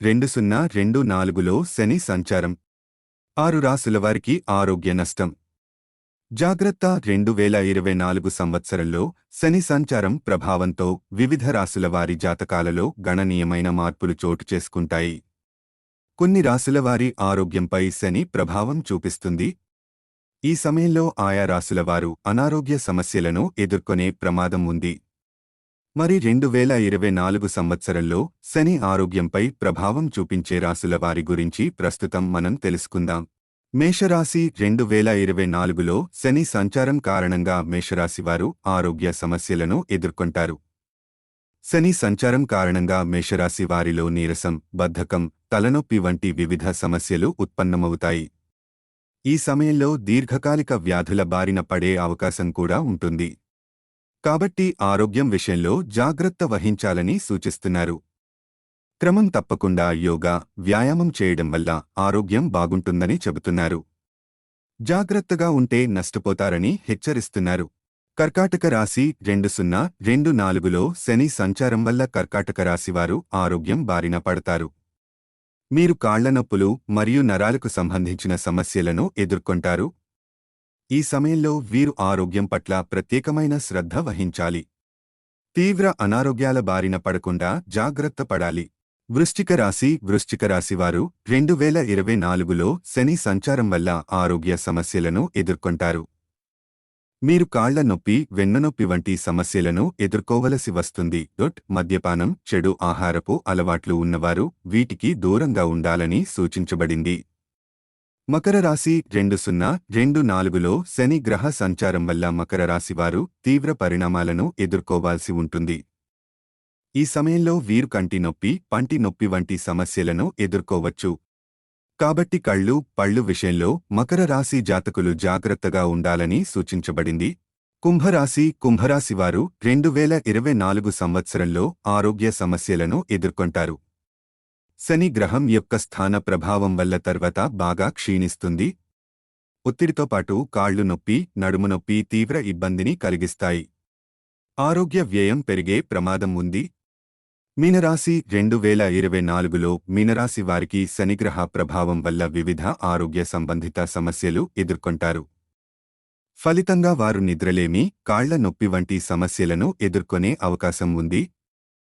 రెండు సున్నా రెండు నాలుగులో శని సంచారం. ఆరు రాసుల వారికి ఆరోగ్య నష్టం. జాగ్రత్త రెండు వేల ఇరవై నాలుగు సంవత్సరంలో శని సంచారం ప్రభావంతో వివిధ రాసుల వారి జాతకాలలో గణనీయమైన మార్పులు చోటు చేసుకుంటాయి. కొన్ని రాసుల వారి ఆరోగ్యంపై శని ప్రభావం చూపిస్తుంది. ఈ సమయంలో ఆయా రాసుల వారు అనారోగ్య సమస్యలను ఎదుర్కొనే ప్రమాదం ఉంది. మరి రెండు వేల ఇరవై నాలుగు సంవత్సరంలో శని ఆరోగ్యంపై ప్రభావం చూపించే రాసుల వారి గురించి ప్రస్తుతం మనం తెలుసుకుందాం. మేషరాశి రెండు వేల ఇరవై నాలుగులో శని సంచారం కారణంగా మేషరాశి వారు ఆరోగ్య సమస్యలను ఎదుర్కొంటారు. శని సంచారం కారణంగా మేషరాశి వారిలో నీరసం బద్ధకం తలనొప్పి వంటి వివిధ సమస్యలు ఉత్పన్నమవుతాయి. ఈ సమయంలో దీర్ఘకాలిక వ్యాధుల బారిన పడే అవకాశం కూడా ఉంటుంది. కాబట్టి ఆరోగ్యం విషయంలో జాగ్రత్త వహించాలని సూచిస్తున్నారు. క్రమం తప్పకుండా యోగా వ్యాయామం చేయడం వల్ల ఆరోగ్యం బాగుంటుందని చెబుతున్నారు. జాగ్రత్తగా ఉంటే నష్టపోతారని హెచ్చరిస్తున్నారు. కర్కాటక రాశి రెండు సున్నా రెండు నాలుగులో శని సంచారం వల్ల కర్కాటక రాశివారు ఆరోగ్యం బారిన పడతారు. మీరు కాళ్ళ నొప్పులు మరియు నరాలకు సంబంధించిన సమస్యలను ఎదుర్కొంటారు. ఈ సమయంలో వీరు ఆరోగ్యం పట్ల ప్రత్యేకమైన శ్రద్ధ వహించాలి. తీవ్ర అనారోగ్యాల బారిన పడకుండా జాగ్రత్త పడాలి. వృశ్చిక రాశి వృశ్చిక రాశివారు రెండు వేల ఇరవై నాలుగులో శని సంచారం వల్ల ఆరోగ్య సమస్యలను ఎదుర్కొంటారు. మీరు కాళ్ళ నొప్పి వెన్ననొప్పి వంటి సమస్యలను ఎదుర్కోవలసి వస్తుంది. డొట్ మద్యపానం చెడు ఆహారపు అలవాట్లు ఉన్నవారు వీటికి దూరంగా ఉండాలని సూచించబడింది. మకర రాశి రెండు సున్నా రెండు నాలుగులో శని గ్రహ సంచారం వల్ల మకర రాశివారు తీవ్ర పరిణామాలను ఎదుర్కోవాల్సి ఉంటుంది. ఈ సమయంలో వీరు కంటి నొప్పి పంటి నొప్పి వంటి సమస్యలను ఎదుర్కోవచ్చు. కాబట్టి కళ్ళు పళ్ళు విషయంలో మకర రాశి జాతకులు జాగ్రత్తగా ఉండాలని సూచించబడింది. కుంభరాశి కుంభరాశివారు రెండు వేల ఇరవై నాలుగు సంవత్సరంలో ఆరోగ్య సమస్యలను ఎదుర్కొంటారు. శని గ్రహం యొక్క స్థాన ప్రభావం వల్ల తర్వాత బాగా క్షీణిస్తుంది. ఒత్తిడితో పాటు కాళ్ళు నొప్పి నడుము నొప్పి తీవ్ర ఇబ్బందిని కలిగిస్తాయి. ఆరోగ్య వ్యయం పెరిగే ప్రమాదం ఉంది. మీనరాశి రెండు వేల ఇరవై నాలుగులో మీనరాశి వారికి శనిగ్రహ ప్రభావం వల్ల వివిధ ఆరోగ్య సంబంధిత సమస్యలు ఎదుర్కొంటారు. ఫలితంగా వారు నిద్రలేమి కాళ్ళ నొప్పి వంటి సమస్యలను ఎదుర్కొనే అవకాశం ఉంది.